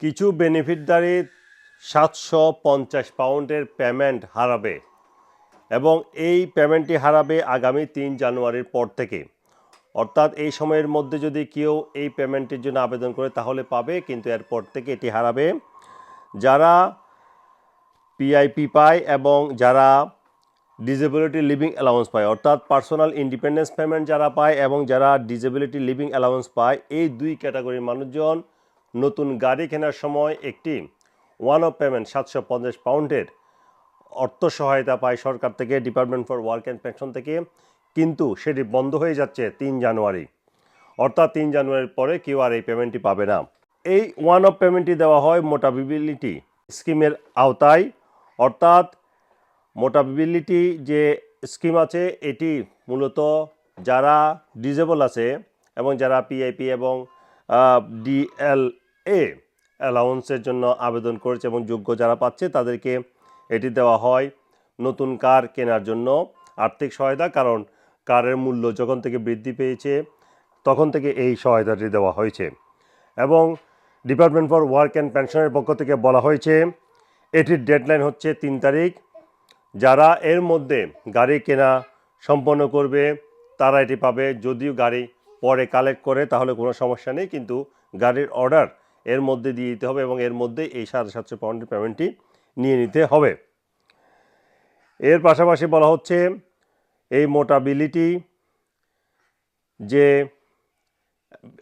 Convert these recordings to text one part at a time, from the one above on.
কিছু বেনিফিটদারি সাতশো পঞ্চাশ পাউন্ডের পেমেন্ট হারাবে এবং এই পেমেন্টটি হারাবে আগামী তিন জানুয়ারির পর থেকে। অর্থাৎ এই সময়ের মধ্যে যদি কেউ এই পেমেন্টের জন্য আবেদন করে, তাহলে পাবে, কিন্তু এরপর থেকে এটি হারাবে। যারা পিআইপি পায় এবং যারা ডিজেবিলিটি লিভিং অ্যালাউন্স পায়, অর্থাৎ পার্সোনাল ইন্ডিপেন্ডেন্স পেমেন্ট যারা পায় এবং যারা ডিজেবিলিটি লিভিং অ্যালাউন্স পায়, এই দুই ক্যাটাগরির মানুষজন নতুন গাড়ি কেনার সময় একটি ওয়ান অফ পেমেন্ট সাতশো পঞ্চাশ পাউন্ডের অর্থ সহায়তা পায় সরকার থেকে department for work and pension থেকে। কিন্তু সেটি বন্ধ হয়ে যাচ্ছে তিন জানুয়ারি। অর্থাৎ তিন জানুয়ারির পরে কেউ আর এই পেমেন্টটি পাবে না। এই ওয়ান অফ পেমেন্টটি দেওয়া হয় মোটাবিলিটি স্কিমের আওতায়। অর্থাৎ মোটাবিলিটি যে স্কিম আছে, এটি মূলত যারা ডিজেবল আছে এবং যারা পিআইপি এবং ডিএলএ অ্যালাউন্সের জন্য আবেদন করেছে এবং যোগ্য যারা পাচ্ছে তাদেরকে এটি দেওয়া হয় নতুন কার কেনার জন্য আর্থিক সহায়তা, কারণ কারের মূল্য যখন থেকে বৃদ্ধি পেয়েছে, তখন থেকে এই সহায়তাটি দেওয়া হয়েছে। এবং ডিপার্টমেন্ট ফর ওয়ার্ক অ্যান্ড পেনশনের পক্ষ থেকে বলা হয়েছে, এটির ডেডলাইন হচ্ছে তিন তারিখ। যারা এর মধ্যে গাড়ি কেনা সম্পন্ন করবে, তারা এটি পাবে। যদিও গাড়ি পরে কালেক্ট করে, তাহলে কোনো সমস্যা নেই, কিন্তু গাড়ির অর্ডার এর মধ্যে দিয়ে দিতে হবে এবং এর মধ্যে এই সাড়ে সাতশো পাউন্ডের পেমেন্টটি নিয়ে নিতে হবে। এর পাশাপাশি বলা হচ্ছে এই মোটাবিলিটি যে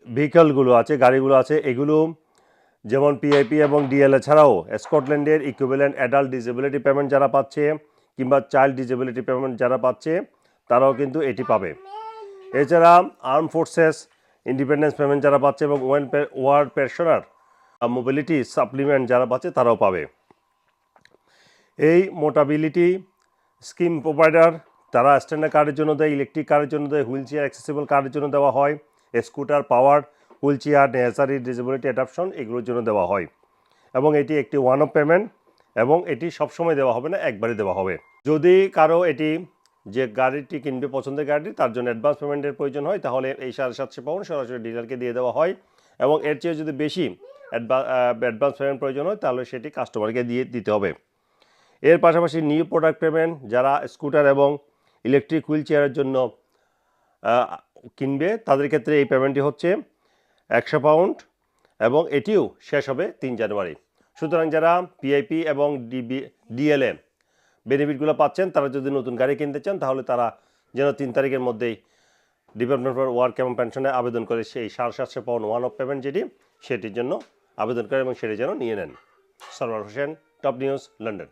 ভেহিকলগুলো আছে, গাড়িগুলো আছে, এগুলো যেমন পিআইপি এবং ডিএলএ ছাড়াও স্কটল্যান্ডের ইকুইভ্যালেন্ট অ্যাডাল্ট ডিসেবিলিটি পেমেন্ট যারা পাচ্ছে কিংবা চাইল্ড ডিসেবিলিটি পেমেন্ট যারা পাচ্ছে, তারাও কিন্তু এটি পাবে। এছাড়া আর্ম ফোর্সেস ইন্ডিপেন্ডেন্স পেমেন্ট যারা পাচ্ছে এবং one word pensioner mobility supplement যারা পাচ্ছে তারাও পাবে। এই মোটাবিলিটি স্কিম প্রোভাইডার তারা স্ট্যান্ডার্ড কার্ডের জন্য দেয় ইলেকট্রিক কারের জন্য দেয় হুইল চেয়ার অ্যাক্সেসিবল কার্ডের জন্য দেওয়া হয় scooter power wheelchair necessary disability adaption এগুলোর জন্য দেওয়া হয়। এবং এটি একটি ওয়ান অফ পেমেন্ট এবং এটি সবসময় দেওয়া হবে না, একবারই দেওয়া হবে। যদি কারও এটি যে গাড়িটি কিনবে পছন্দের গাড়ি তার জন্য অ্যাডভান্স পেমেন্টের প্রয়োজন হয়, তাহলে এই সাড়ে সাতশো পাউন্ড সরাসরি ডিলারকে দিয়ে দেওয়া হয়। এবং এর চেয়ে যদি বেশি অ্যাডভান্স পেমেন্ট প্রয়োজন হয়, তাহলে সেটি কাস্টমারকে দিয়ে দিতে হবে। এর পাশাপাশি নিউ প্রোডাক্ট পেমেন্ট যারা স্কুটার এবং ইলেকট্রিক হুইল চেয়ারের জন্য কিনবে, তাদের ক্ষেত্রে এই পেমেন্টটি হচ্ছে একশো পাউন্ড, এবং এটিও শেষ হবে তিন জানুয়ারি। সুতরাং যারা পিআইপি এবং ডিবি ডিএলএ বেনিফিটগুলো পাচ্ছেন, তারা যদি নতুন গাড়ি কিনতে চান, তাহলে তারা যেন তিন তারিখের মধ্যেই ডিপার্টমেন্ট ফর ওয়ার্ক এবং পেনশনে আবেদন করে সেই সাড়ে সাতশো পাউন্ড ওয়ান অফ পেমেন্ট যেটি, সেটির জন্য আবেদন করে এবং সেটি যেন নিয়ে নেন। Sarwar Hossain top news London